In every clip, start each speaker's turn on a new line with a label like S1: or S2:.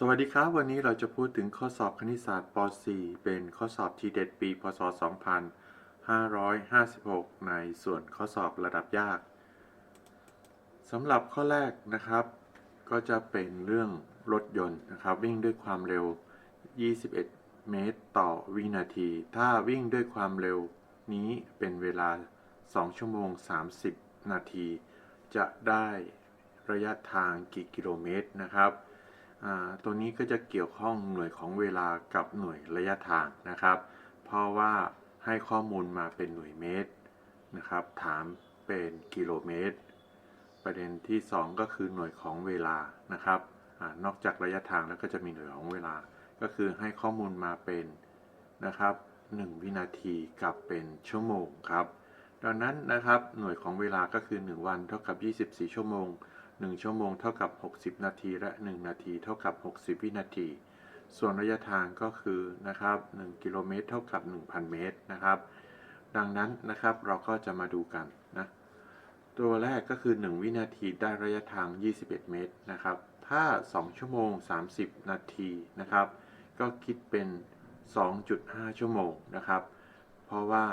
S1: สวัสดีครับ วันนี้เราจะพูดถึงข้อสอบคณิตศาสตร์ป .4 เป็นข้อสอบทีเด็ดปี พศ 2556 ในส่วนข้อสอบระดับยากสำหรับข้อแรกนะครับ ก็จะเป็นเรื่องรถยนต์นะครับ วิ่งด้วยความเร็ว 21 เมตรต่อวินาที ถ้าวิ่งด้วยความเร็วนี้เป็นเวลา 2 ชั่วโมง 30 นาที จะได้ระยะทางกี่กิโลเมตรนะครับ ตัวนี้ก็จะเกี่ยวข้องหน่วยของเวลากับหน่วยระยะทางนะครับ เพราะว่าให้ข้อมูลมาเป็นหน่วยเมตรนะครับ ถามเป็นกิโลเมตร ประเด็นที่ 2 ก็คือหน่วยของเวลานะครับอนอกจากระยะทางแล้วก็จะมีหน่วยของเวลา ก็คือให้ข้อมูลมาเป็นนะครับ 1 วินาทีกับเป็นชั่วโมงครับ ดังนั้นนะครับหน่วยของเวลาก็คือ 1 วันเท่ากับ 24 ชั่วโมง 1 ชั่วโมงเท่ากับ 60 นาทีและ 1 นาทีเท่ากับ 60 วินาที ส่วนระยะทางก็คือนะครับ1กิโลเมตรเท่ากับ 1,000 เมตรนะครับ ดังนั้นนะครับเราก็จะมาดูกันนะตัวแรกก็คือ 1 วินาทีได้ระยะทาง 21 เมตรนะครับ ถ้า 2 ชั่วโมง 30 นาทีนะครับ ก็คิดเป็น 2.5 ชั่วโมงนะครับ เพราะว่า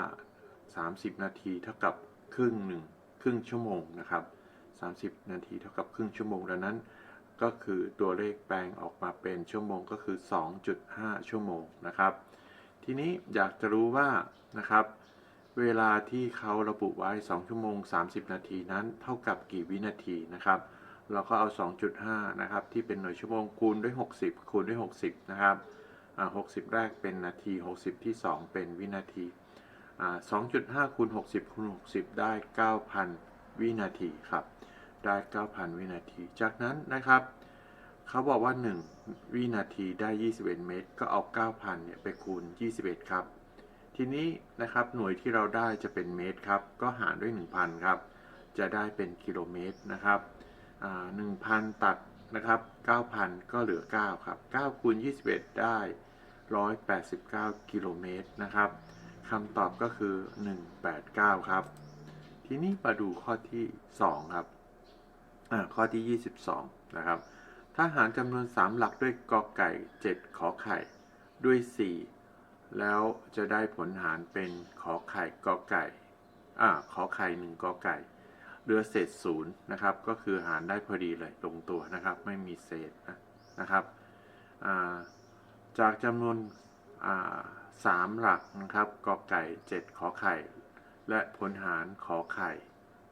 S1: 30 นาทีเท่ากับครึ่งหนึ่งครึ่งชั่วโมงนะครับ 30 นาทีเท่ากับครึ่งชั่วโมงดังนั้น ก็คือตัวเลขแปลงออกมาเป็นชั่วโมงก็คือ 2.5 ชั่วโมงนะครับ ทีนี้อยากจะรู้ว่านะครับเวลาที่เขาระบุไว้ 2 ชั่วโมง 30 นาทีนั้น เท่ากับกี่วินาทีนะครับ เราก็เอา 2.5 นะครับ ที่เป็นหน่วยชั่วโมงคูณด้วย 60 คูณด้วย 60 นะครับอ่า60 แรกเป็นนาที 60 ที่ 2 เป็นวินาทีอ่า2.5 คูณ 60 คูณ 60 ได้ 9,000 วินาทีครับ ได้ 9,000 วินาที จากนั้นนะครับ เขาบอกว่า 1 วินาทีได้ 21 เมตร ก็เอา 9,000 เนี่ยไปคูณ 21 ครับ ทีนี้นะครับหน่วยที่เราได้จะเป็นเมตรครับ ก็หารด้วย 1,000 ครับ จะได้เป็นกิโลเมตรนะครับอ่า1,000 ตัดนะครับ 9,000 ก็เหลือ 9 ครับ 9 คูณ 21 ได้ 189 กิโลเมตรนะครับคำตอบก็คือ 189 ครับ ทีนี้มาดูข้อที่ 2 ครับ ข้อที่ 22 นะครับถ้าหารจำนวน 3 หลักด้วยกอไก่ 7 ขอไข่ ด้วย 4 แล้วจะได้ผลหารเป็นขอไข่กอไก่อ่าขอไข่1กอไก่เหลือเศษศูนย์นะครับ ก็คือหารได้พอดีเลยลงตัวนะครับ ไม่มีเศษนะนะครับจากจำนวนสามหลักนะครับกอไก่ 7 ขอไข่ และผลหารขอไข่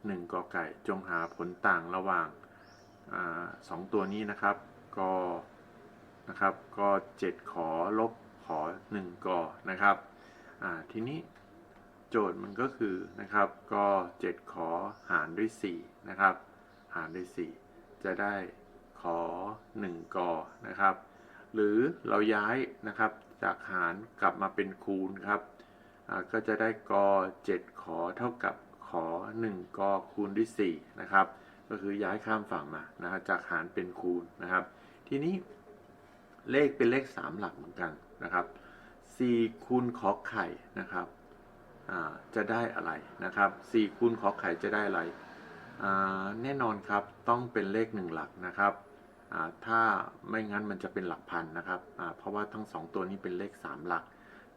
S1: 1กอไก่ จงหาผลต่างระหว่างอสองตัวนี้นะครับกอนะครับกอ7ขอลบขอ1กอนะครับทีนี้โจทย์มันก็คือนะครับก็7ขอหารด้วย4นะครับหารด้วย 4 จะได้ขอ1กอนะครับหรือเราย้ายนะครับจากหารกลับมาเป็นคูณครับก็จะได้กอ7ขอเท่ากับ 1กอคูณด้วย4นะครับก็คือย้ายข้ามฝั่งมานะครับจากหารเป็นคูณนะครับ ทีนี้เลขเป็นเลข 3 หลักเหมือนกันนะครับ4คูณขอไข่นะครับจะได้อะไรนะครับ4คูณขอไข่จะได้อะไรแน่นอนครับต้องเป็นเลข 1 หลักนะครับถ้าไม่งั้นมันจะเป็นหลักพันนะครับเพราะว่าทั้ง 2 ตัวนี้เป็นเลข 3 หลัก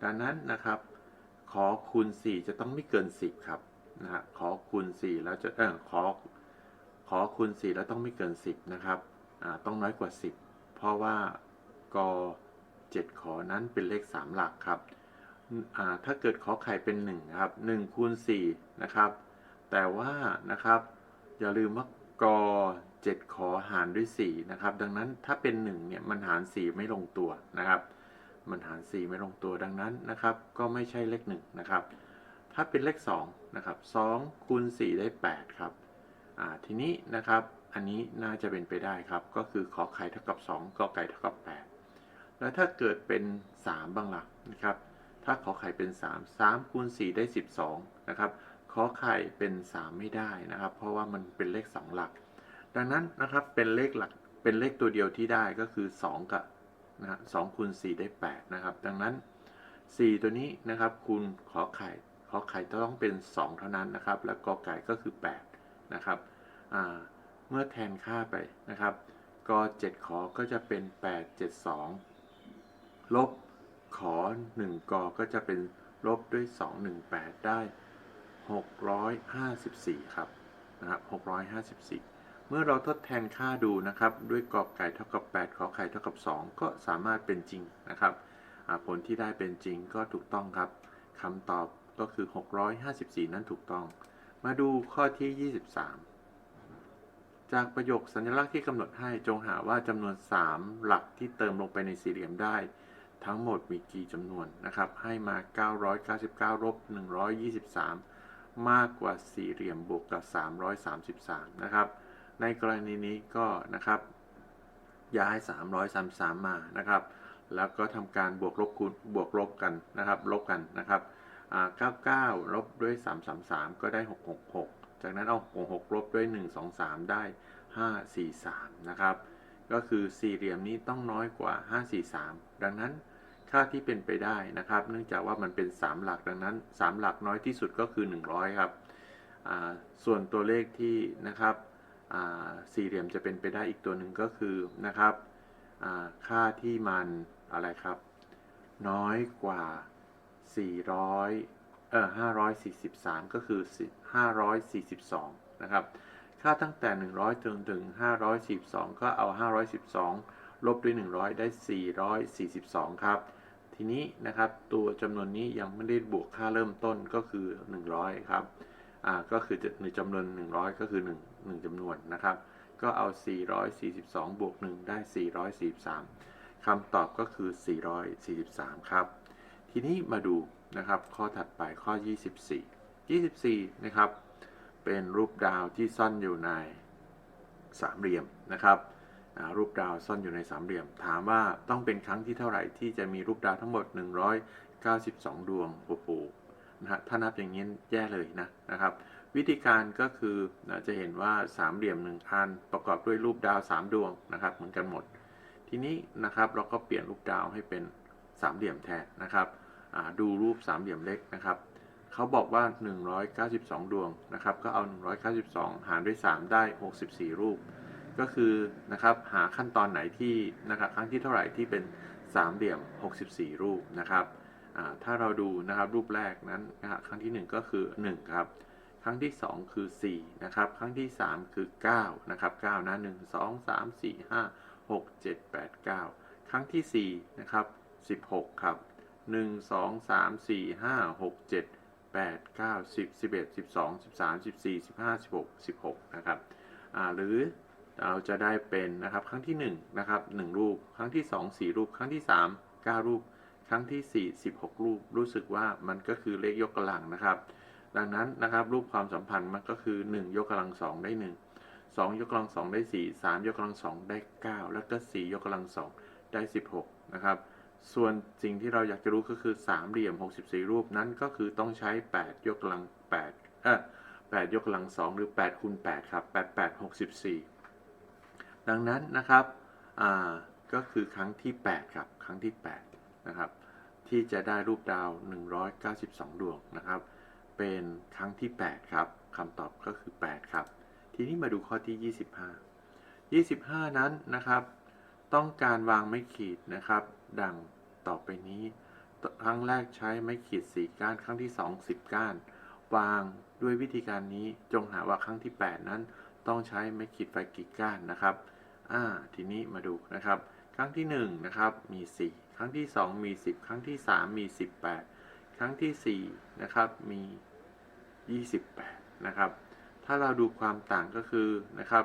S1: ดังนั้นนะครับขอคูณ 4 จะต้องไม่เกิน 10 ครับ นะฮะขอคูณ4แล้วจะเออขอขอคูณ4แล้วต้องไม่เกิน 10 นะครับอ่าต้องน้อยกว่า 10 เพราะว่าก7ขอนั้นเป็นเลข 3 หลักครับอ่าถ้าเกิดขอไข่เป็น1ครับ1คูณ4นะครับ แต่ว่านะครับอย่าลืมว่ากอ7ขอหารด้วย4นะครับ ดังนั้นถ้าเป็น1เนี่ยมันหาร 4 ไม่ลงตัวนะครับ มันหาร 4 ไม่ลงตัวดังนั้นนะครับ ก็ไม่ใช่เลข1นะครับ ถ้าเป็นเลข2นะครับ2คูณ4ได้8ครับทีนี้นะครับอันนี้น่าจะเป็นไปได้ครับ ก็คือขอไข่เท่ากับ 2กอไก่เท่ากับ 8 แล้วถ้าเกิดเป็น 3 บ้างล่ะนะครับถ้าขอไข่เป็น 3 3คูณ4ได้ 12นะครับขอไข่เป็น 3 ไม่ได้นะครับ เพราะว่ามันเป็นเลข 2 หลัก ดังนั้นนะครับเป็นเลขหลักเป็นเลขตัวเดียวที่ได้ก็คือ 2 กับนะฮะ2คูณ4ได้ 8 นะครับ ดังนั้น 4 ตัวนี้นะครับคูณขอไข่ ขอไข่ต้องเป็น 2 เท่านั้นนะครับ แล้วกอไก่ก็คือ 8 นะครับเมื่อแทนค่าไปนะครับก7ขอก็จะเป็น 872 ลบขอ 1กอก็จะเป็นลบด้วย 218 ได้ 654 ครับนะครับ654 เมื่อเราทดแทนค่าดูนะครับ ด้วยกอบไก่เท่ากับ 8 ขอไข่เท่ากับ 2 ก็สามารถเป็นจริงนะครับผลที่ได้เป็นจริงก็ถูกต้องครับคำตอบ ก็คือ 654 นั้นถูกต้อง มาดูข้อที่ 23 จากประโยคสัญลักษณ์ที่กำหนดให้จงหาว่าจำนวน 3 หลักที่เติมลงไปในสี่เหลี่ยมได้ ทั้งหมดมีกี่จำนวนนะครับ ให้มา 999ลบ123 มากกว่าสี่เหลี่ยมบวกกับ 333 นะครับ ในกรณีนี้ก็นะครับ ย้าย 333 มานะครับแล้วก็ทำการบวกลบคูณบวกลบกันนะครับ ลบกันนะครับ 99 ลบด้วย 333 ก็ได้ 666 จากนั้นเอา 66 ลบด้วย 123 ได้ 543 นะครับ ก็คือสี่เหลี่ยมนี้ต้องน้อยกว่า 543 ดังนั้นค่าที่เป็นไปได้นะครับ เนื่องจากว่ามันเป็น 3 หลักดังนั้น 3 หลักน้อยที่สุดก็คือ 100 ครับ ส่วนตัวเลขที่นะครับสี่เหลี่ยมจะเป็นไปได้อีกตัวหนึ่งก็คือนะครับค่าที่มันอะไรครับ น้อยกว่า 400เอ่อ543 ก็คือ 542 นะครับ ค่าตั้งแต่ 100จนถึง542ก็เอา 512 ลบด้วย 100 ได้ 442 ครับ ทีนี้นะครับ ตัวจำนวนนี้ยังไม่ได้บวกค่าเริ่มต้นก็คือ 100 ครับ อ่า ก็คือจะในจำนวน 100 ก็คือ 1 1จำนวนนะครับ ก็เอา 442 บวก 1 ได้ 443คำตอบก็คือ 443 ครับ ทีนี้มาดูนะครับข้อถัดไปข้อ 24 24 นะครับ เป็นรูปดาวที่ซ่อนอยู่ในสามเหลี่ยมนะครับรูปดาวซ่อนอยู่ในสามเหลี่ยม ถามว่าต้องเป็นครั้งที่เท่าไหร่ที่จะมีรูปดาวทั้งหมด 192 ดวงโอ้โหนะฮะถ้านับอย่างนี้แย่เลยนะนะครับ วิธีการก็คือนะจะเห็นว่าสามเหลี่ยมหนึ่งอันประกอบด้วยรูปดาว 3 ดวงนะครับ เหมือนกันหมด ทีนี้นะครับเราก็เปลี่ยนรูปดาวให้เป็นสามเหลี่ยมแทนนะครับ ดูรูปสามเหลี่ยมเล็กนะครับเขาบอกว่า 192 ดวงนะครับ ก็เอา 192 หารด้วย 3 ได้ 64 รูป ก็คือนะครับหาขั้นตอนไหนที่นะครับครั้งที่เท่าไหร่ที่เป็นสามเหลี่ยม 64 รูปนะครับถ้าเราดูนะครับรูปแรกนั้นนะครับครั้งที่ 1 ก็คือ 1 ครับ ครั้งที่ 2 คือ 4 นะครับ ครั้งที่ 3 คือ 9 นะครับ 9 นะ 1 2 3 4 5 6 7 8 9 ครั้งที่ 4 นะครับ 16 ครับ หนึ่งสองสามสี่ห้าหกเจ็ดแปดเก้าสิบสิบเอ็ดสิบสองสิบสามสิบสี่สิบห้าสิบหกสิบหกนะครับหรือเราจะได้เป็นนะครับครั้งที่หนึ่งนะครับหนึ่งรูป ครั้งที่สองสี่รูป ครั้งที่สามเก้ารูป ครั้งที่สี่สิบหกรูป รู้สึกว่ามันก็คือเลขยกกำลังนะครับ ดังนั้นนะครับรูปความสัมพันธ์มันก็คือหนึ่งยกกำลังสองได้หนึ่งสองยกกำลังสองได้สี่สามยกกำลังสองได้เก้าแล้วก็สี่ยกกำลังสองได้สิบหกนะครับ ส่วนสิ่งที่เราอยากจะรู้ก็คือสามเหลี่ยม 64 รูปนั้นก็คือต้องใช้ 8 ยกกำลัง8เออ8ยกกำลัง 2 หรือ8คูณ8ครับ 8 8 64 ดังนั้นนะครับอ่าก็คือครั้งที่ 8 ครับ ครั้งที่ 8 นะครับ ที่จะได้รูปดาว 192 ดวงนะครับ เป็นครั้งที่ 8 ครับคำตอบก็คือ 8 ครับ ทีนี้มาดูข้อที่ 25 25 นั้นนะครับ ต้องการวางไม้ขีดนะครับ ดัง ต่อไปนี้ ครั้งแรกใช้ไม้ขีด4ก้าน ครั้งที่2 10ก้าน วางด้วยวิธีการนี้จงหาว่าครั้งที่ 8 นั้น ต้องใช้ไม้ขีดไฟกี่ก้านนะครับ อ่า ทีนี้มาดูนะครับ ครั้งที่ 1 นะครับ มี 4 ครั้งที่ 2 มี 10 ครั้งที่ 3 มี 18 ครั้งทีสี่4 นะครับ มี 28 นะครับ ถ้าเราดูความต่างก็คือนะครับ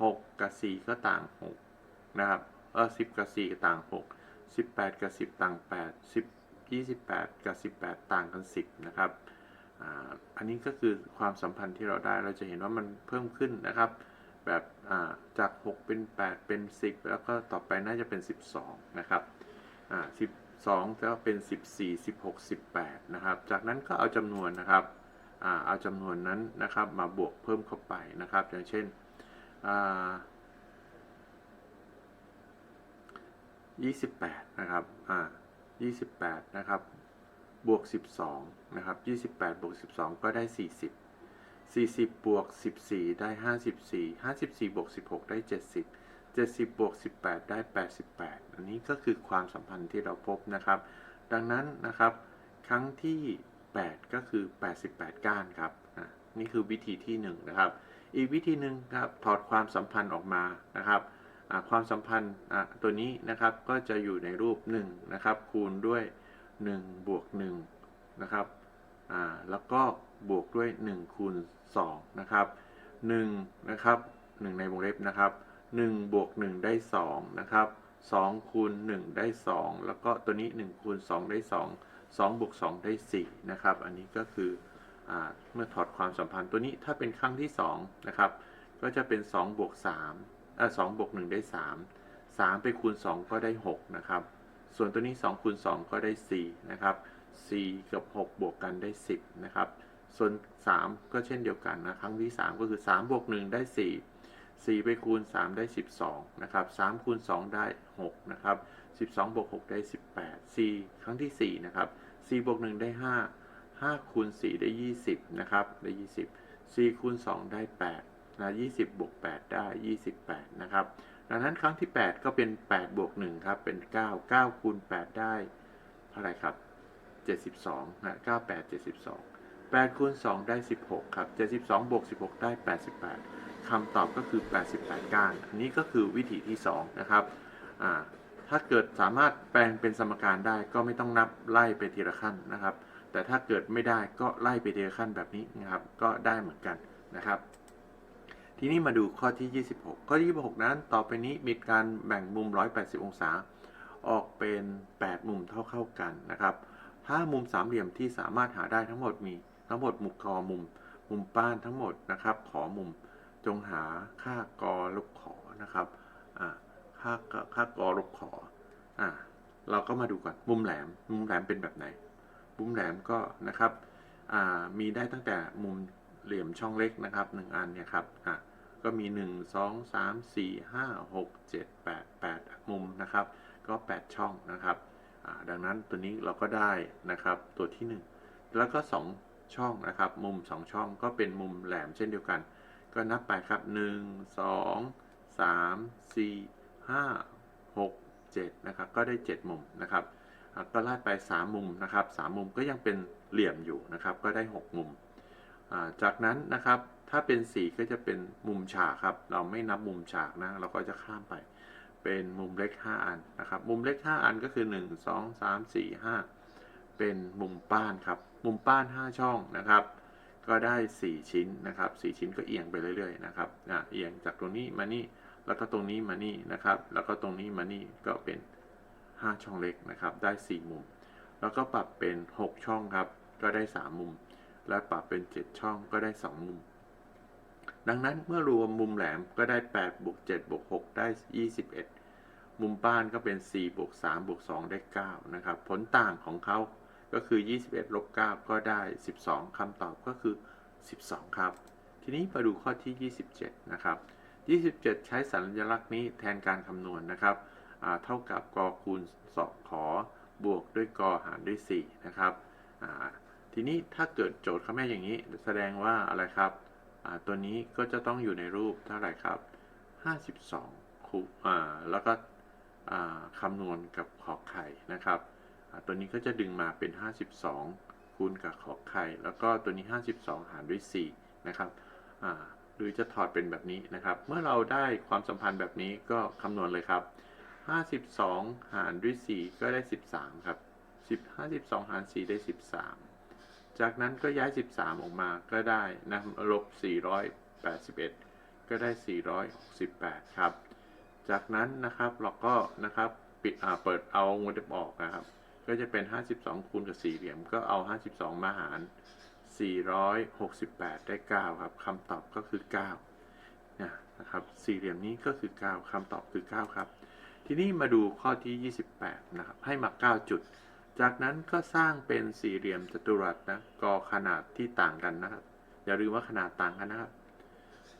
S1: 6กับ 4 ก็ต่าง 6 นะครับ เออ10 กับ 4 ก็ต่าง 6 18 กับ 10 ต่าง 8 10 28 กับ 18 ต่างกัน 10 นะครับอันนี้ก็คือความสัมพันธ์ที่เราได้เราจะเห็นว่ามันเพิ่มขึ้นนะครับ แบบอ่าจาก 6 เป็น 8 เป็น 10 แล้วก็ต่อไปน่าจะเป็น 12 นะครับ12แล้วเป็น 14 16 18 นะครับ จากนั้นก็เอาจำนวนนะครับอเอาจำนวนนั้นนะครับมาบวกเพิ่มเข้าไปนะครับ อย่างเช่นอ่า 28 นะครับ อ่า 28 นะครับ บวก 12 นะครับ 28 บวก 12 ก็ได้ 40 40 บวก 14 ได้ 54 54 บวก 16 ได้ 70 70 บวก 18 ได้ 88 อันนี้ก็คือความสัมพันธ์ที่เราพบนะครับ ดังนั้นนะครับ ครั้งที่ 8 ก็คือ 88 ก้านครับอะนี่คือวิธีที่ 1 นะครับ อีกวิธีหนึ่งครับ ถอดความสัมพันธ์ออกมานะครับ ความสัมพันธ์ตัวนี้นะครับก็จะอยู่ในรูป1นะครับคูณด้วย1บวก1นะครับแล้วก็บวกด้วย 1 คูณ2นะครับ1นะครับ1ในวงเล็บนะครับ1บวก1ได้2นะครับ2คูณ1ได้ 2 แล้วก็ตัวนี้ 1 คูณ 2 ได้ 2 2บวก2ได้4นะครับ อันนี้ก็คืออเมื่อถอดความสัมพันธ์ตัวนี้ถ้าเป็นครั้งที่2นะครับ ก็จะเป็น2บวก3 อ่า2บวก1ได้3 3ไปคูณ2ก็ได้6นะครับ ส่วนตัวนี้2คูณ2ก็ได้4นะครับ4กับ6บวกกันได้10นะครับส่วน 3 ก็เช่นเดียวกันนะครั้งที่ 3 ก็คือ 3 บวก 1 ได้ 4 4 ไปคูณ 3 ได้ 12 นะครับ 3 คูณ 2 ได้ 6 นะครับ 12 บวก 6 ได้ 18 4 ครั้งที่ 4 นะครับ 4 บวก 1 ได้ 5 5 คูณ 4 ได้ 20 นะครับ ได้ 20 4 คูณ 2 ได้ 8 นะ20บวก8ได้ 28 นะครับ ดังนั้นครั้งที่ 8 ก็เป็น 8 บวก1ครับ เป็น 9 9คูณ8ได้ เท่าไหร่ครับ 72นะ98 72 8คูณ2ได้ 16 ครับ 72บวก16 ได้ 88คำตอบก็คือ 88 ก้าน อันนี้ก็คือวิธีที่ 2 นะครับ อ่า ถ้าเกิดสามารถแปลงเป็นสมการได้ก็ไม่ต้องนับไล่ไปทีละขั้นนะครับ แต่ถ้าเกิดไม่ได้ก็ไล่ไปทีละขั้นแบบนี้นะครับ ก็ได้เหมือนกันนะครับ ทีนี้มาดูข้อที่ 26 ข้อที่ 26 นั้นต่อไปนี้มีการแบ่งมุม 180 องศา ออกเป็น 8 มุมเท่าๆกันนะครับ ถ้ามุมสามเหลี่ยมที่สามารถหาได้ทั้งหมดมีทั้งหมดมุมกอมุม มุมป้านทั้งหมดนะครับ ขอมุมจงหาค่ากอลบขอนะครับค่าค่ากอลบขออ่าเราก็มาดูก่อนมุมแหลม มุมแหลมเป็นแบบไหน มุมแหลมก็นะครับมีได้ตั้งแต่มุม เหลี่ยมช่องเล็กนะครับหนึ่งอันเนี่ยครับอะก็มี 1 2 3 4 5 6 7 8 8 มุมนะครับ ก็ 8 ช่องนะครับอ่าดังนั้นตัวนี้เราก็ได้นะครับตัวที่ 1 แล้วก็ 2 ช่องนะครับ มุม 2 ช่องก็เป็นมุมแหลมเช่นเดียวกัน ก็นับไปครับ 1 2 3 4 5 6 7นะครับก็ได้ 7 มุมนะครับอะก็ไลาดไป 3 มุมนะครับ 3 มุมก็ยังเป็นเหลี่ยมอยู่นะครับ ก็ได้ 6 มุม จากนั้นนะครับถ้าเป็น 4 ก็จะเป็นมุมฉากครับ เราไม่นับมุมฉากนะเราก็จะข้ามไป เป็นมุมเล็ก 5 อันนะครับ มุมเล็ก 5 อันก็คือ 1 2 3 4 5 เป็นมุมป้านครับ มุมป้าน 5 ช่องนะครับ ก็ได้ 4 ชิ้นนะครับ 4 ชิ้นก็เอียงไปเรื่อยๆนะครับอะเอียงจากตรงนี้มานี่ แล้วก็ตรงนี้มานี่นะครับ แล้วก็ตรงนี้มานี่ก็เป็น 5 ช่องเล็กนะครับ ได้ 4 มุม แล้วก็ปรับเป็น 6 ช่องครับ ก็ได้ 3 มุม และปรับเป็น 7 ช่องก็ได้ 2 มุม ดังนั้นเมื่อรวมมุมแหลมก็ได้8บวก7บวก6ได้ 21 มุมป้านก็เป็น4บวก3บวก2ได้ 9 นะครับ ผลต่างของเขาก็คือ 21ลบ9ก็ได้ 12คำตอบก็คือ 12 ครับ ทีนี้มาดูข้อที่ 27 นะครับ 27 ใช้สัญลักษณ์นี้แทนการคำนวณนะครับ เท่ากับกคูณสองขอบวกด้วยกหารด้วย4นะครับ ทีนี้ถ้าเกิดโจทย์เขาแม่อย่างนี้ แสดงว่าอะไรครับ ตัวนี้ก็จะต้องอยู่ในรูปเท่าไหร่ครับ 52คูอ่าแล้วก็คำนวณกับขอไข่นะครับตัวนี้ก็จะดึงมาเป็น 52 คูณกับขอไข่ แล้วก็ตัวนี้ 52 หารด้วย 4 นะครับหรือจะถอดเป็นแบบนี้นะครับ เมื่อเราได้ความสัมพันธ์แบบนี้ก็คำนวณเลยครับ 52 หารด้วย 4 ก็ได้ 13 ครับ10 52 หาร 4 ได้ 13 จากนั้นก็ย้าย 13 ออกมาก็ได้นะลบ 481 ก็ได้ 468 ครับ จากนั้นนะครับเราก็นะครับปิดอ่าเปิดเอาวงเล็บออกนะครับ ก็จะเป็น 52 คูณกับสี่เหลี่ยมก็เอา 52 มาหาร 468 ได้ 9 ครับคำตอบก็คือ 9 นะนะครับ สี่เหลี่ยมนี้ก็คือ 9คำตอบคือ 9 ครับ ทีนี้มาดูข้อที่ 28 นะครับ ให้มา 9 จุด จากนั้นก็สร้างเป็นสี่เหลี่ยมจัตุรัสนะกอขนาดที่ต่างกันนะครับ อย่าลืมว่าขนาดต่างกันนะครับ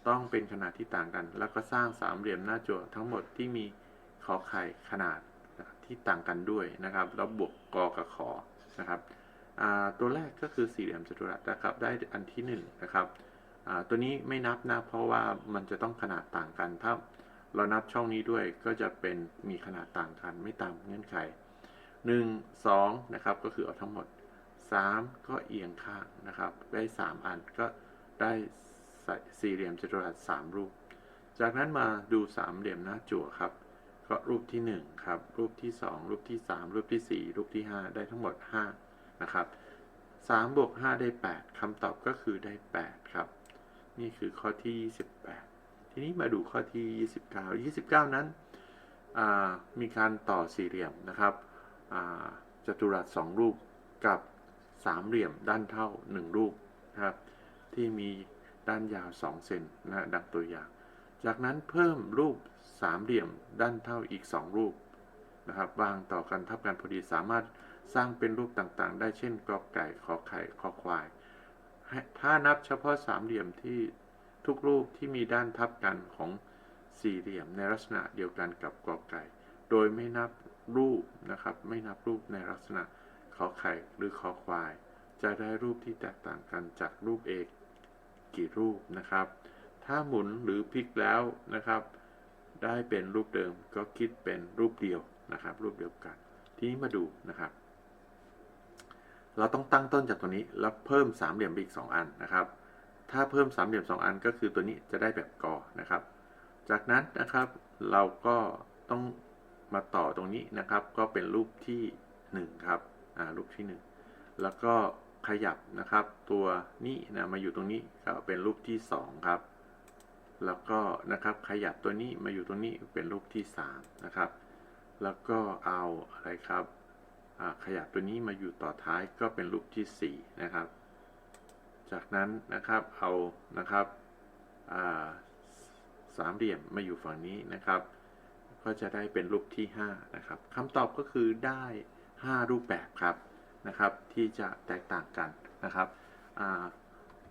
S1: ต้องเป็นขนาดที่ต่างกัน แล้วก็สร้างสามเหลี่ยมหน้าจั่วทั้งหมดที่มีขอไข่ขนาดที่ต่างกันด้วยนะครับ แล้วบวกกอกับขอนะครับตัวแรกก็คือสี่เหลี่ยมจัตุรัสนะครับ ได้อันที่หนึ่งนะครับตัวนี้ไม่นับนะเพราะว่ามันจะต้องขนาดต่างกัน ถ้าเรานับช่องนี้ด้วยก็จะเป็นมีขนาดต่างกันไม่ตามเงื่อนไข 1 2นะครับก็คือเอาทั้งหมด 3 ก็เอียงข้างนะครับ ได้ 3 อันก็ได้สี่เหลี่ยมจัตุรัส3รูป จากนั้นมาดูสามเหลี่ยมหน้าจั่วครับ ก็รูปที่ 1 ครับ รูปที่ 2 รูปที่ 3 รูปที่ 4 รูปที่ 5 ได้ทั้งหมด 5 นะครับ3บวก5ได้ 8คำตอบก็คือได้ 8 ครับ นี่คือข้อที่ 28 ทีนี้มาดูข้อที่ 29 29 นั้นอ่ามีการต่อสี่เหลี่ยมนะครับ จัตุรัสสองรูปกับสามเหลี่ยมด้านเท่า1รูปนะครับ ที่มีด้านยาว2เซนนะดังตัวอย่าง จากนั้นเพิ่มรูปสามเหลี่ยมด้านเท่าอีก2รูปนะครับวางต่อกันทับกันพอดีสามารถสร้างเป็นรูปต่างๆ ได้เช่นกอไก่ขอไข่ขอควาย ถ้านับเฉพาะสามเหลี่ยมที่ทุกรูปที่มีด้านทับกันของสี่เหลี่ยมในลักษณะเดียวกันกับกอไก่ โดยไม่นับ รูปนะครับ ไม่นับรูปในลักษณะขอไข่หรือขอควาย จะได้รูปที่แตกต่างกันจากรูปเอกกี่รูปนะครับ ถ้าหมุนหรือพลิกแล้วนะครับ ได้เป็นรูปเดิมก็คิดเป็นรูปเดียวนะครับ รูปเดียวกัน ทีนี้มาดูนะครับ เราต้องตั้งต้นจากตัวนี้แล้วเพิ่มสามเหลี่ยมไปอีก2อันนะครับ ถ้าเพิ่มสามเหลี่ยม2อันก็คือตัวนี้จะได้แบบกอนะครับ จากนั้นนะครับเราก็ต้อง มาต่อตรงนี้นะครับ ก็เป็นรูปที่ 1 ครับอ่ารูปที่ 1 แล้วก็ขยับนะครับ ตัวนี้นะมาอยู่ตรงนี้ก็เป็นรูปที่ 2 ครับ แล้วก็นะครับขยับตัวนี้มาอยู่ตรงนี้เป็นรูปที่ 3 นะครับ แล้วก็เอาอะไรครับอ่าขยับตัวนี้มาอยู่ต่อท้ายก็เป็นรูปที่ 4 นะครับ จากนั้นนะครับเอานะครับอ่าสามเหลี่ยมมาอยู่ฝั่งนี้นะครับ ก็จะได้เป็นรูปที่5นะครับคำตอบก็คือได้ 5 รูปแบบครับนะครับ ที่จะแตกต่างกันนะครับ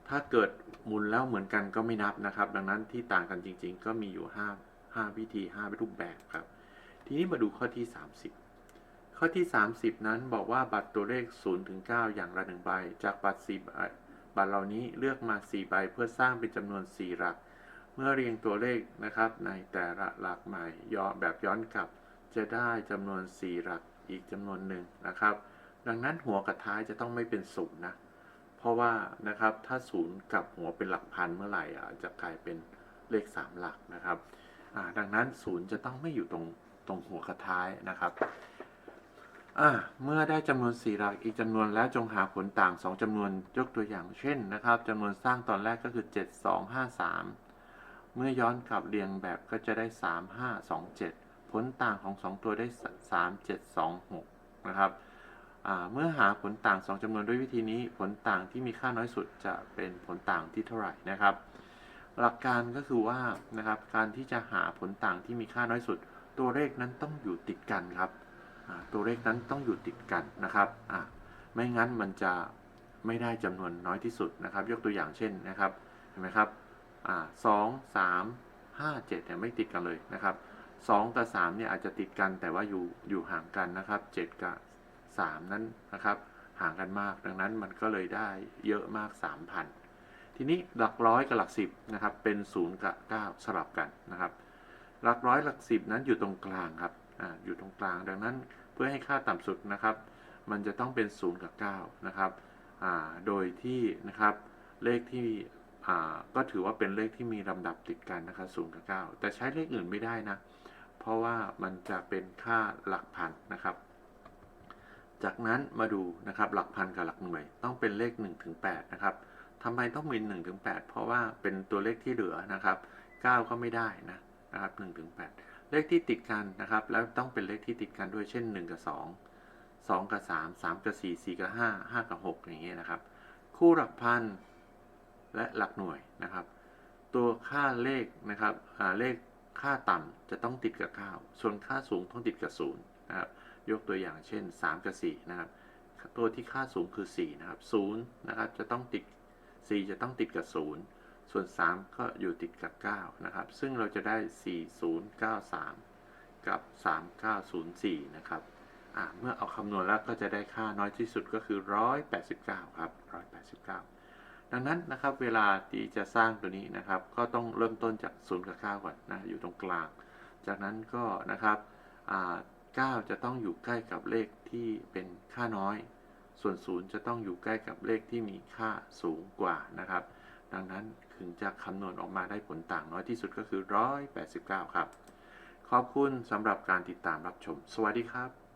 S1: ถ้าเกิดหมุนแล้วเหมือนกันก็ไม่นับนะครับ ดังนั้นที่ต่างกันจริง ๆ ก็มีอยู่ 5 5 วิธี 5 รูปแบบครับ ทีนี้มาดูข้อที่ 30 ข้อที่ 30 นั้นบอกว่าบัตรตัวเลข0ถึง9อย่างละ1ใบ จากบัตร4ใบบัตรเหล่านี้เลือกมา 4 ใบเพื่อสร้างเป็นจำนวน 4 หลัก เมื่อเรียงตัวเลขนะครับในแต่ละหลักใหม่ย้อแบบย้อนกลับ จะได้จำนวน 4 หลักอีกจำนวนหนึ่งนะครับ ดังนั้นหัวกับท้ายจะต้องไม่เป็นศูนย์นะ เพราะว่านะครับถ้าศูนย์กับหัวเป็นหลักพันเมื่อไหร่อะจะกลายเป็นเลข 3 หลักนะครับอ่าดังนั้นศูนย์จะต้องไม่อยู่ตรงตรงหัวกับท้ายนะครับอ่าเมื่อได้จำนวน 4 หลักอีกจำนวนแล้วจงหาผลต่าง 2จำนวนยกตัวอย่างเช่นนะครับจำนวนสร้างตอนแรกก็คือ 7 2 5 3 เมื่อย้อนกลับเรียงแบบก็จะได้ 3 5 2 7 ผลต่างของ 2 ตัวได้ 3 7 2 6 นะครับเมื่อหาผลต่าง 2จำนวนด้วยวิธีนี้ ผลต่างที่มีค่าน้อยสุดจะเป็นผลต่างที่เท่าไหร่นะครับ หลักการก็คือว่านะครับการที่จะหาผลต่างที่มีค่าน้อยสุด ตัวเลขนั้นต้องอยู่ติดกันครับตัวเลขนั้นต้องอยู่ติดกันนะครับไม่งั้นมันจะไม่ได้จำนวนน้อยที่สุดนะครับ ยกตัวอย่างเช่นนะครับเห็นไหมครับ สองสามห้าเจ็ดเนี่ยไม่ติดกันเลยนะครับสองกับสามเนี่ยอาจจะติดกันแต่ว่าอยู่อยู่ห่างกันนะครับเจ็ดกับสามนั้นนะครับห่างกันมากดังนั้นมันก็เลยได้เยอะมากสามพันทีนี้หลักร้อยกับหลักสิบนะครับเป็นศูนย์กับเก้าสลับกันนะครับ หลักร้อยหลักสิบนั้นอยู่ตรงกลางครับอ่าอยู่ตรงกลางดังนั้นเพื่อให้ค่าต่ำสุดนะครับ มันจะต้องเป็นศูนย์กับเก้านะครับอ่าโดยที่นะครับเลขที่ ก็ถือว่าเป็นเลขที่มีลำดับติดกันนะครับ0กับ 9 แต่ใช้เลขอื่นไม่ได้นะ เพราะว่ามันจะเป็นค่าหลักพันนะครับ จากนั้นมาดูนะครับหลักพันกับหลักหน่วย ต้องเป็นเลข1ถึง8นะครับทำไมต้องมี1ถึง8เพราะว่าเป็นตัวเลขที่เหลือนะครับ 9 ก็ไม่ได้นะนะครับ1ถึง8เลขที่ติดกันนะครับ แล้วต้องเป็นเลขที่ติดกันด้วยเช่น 1 กับ 2 2 กับ 3 3 กับ 4 4 กับ 5 5 กับ 6 อย่างเงี้ยนะครับ คู่หลักพัน และหลักหน่วยนะครับ ตัวค่าเลขนะครับเลขค่าต่ำจะต้องติดกับ 9 ส่วนค่าสูงต้องติดกับ0นะครับยกตัวอย่างเช่น 3 กับ4นะครับตัวที่ค่าสูงคือ4นะครับ0นะครับจะต้องติด 4 จะต้องติดกับ 0 ส่วน 3 ก็อยู่ติดกับ9นะครับซึ่งเราจะได้ 4093 กับ 3904นะครับเมื่อเอาคำนวณแล้วก็จะได้ค่าน้อยที่สุดก็คือ 189 ครับ 189 ดังนั้นนะครับเวลาที่จะสร้างตัวนี้นะครับ ก็ต้องเริ่มต้นจาก0กับ9ก่อนนะอยู่ตรงกลาง จากนั้นก็นะครับอ่า9จะต้องอยู่ใกล้กับเลขที่เป็นค่าน้อย ส่วน 0 จะต้องอยู่ใกล้กับเลขที่มีค่าสูงกว่านะครับ ดังนั้นถึงจะคำนวณออกมาได้ผลต่างน้อยที่สุดก็คือ 189 ครับ ขอบคุณสำหรับการติดตามรับชม สวัสดีครับ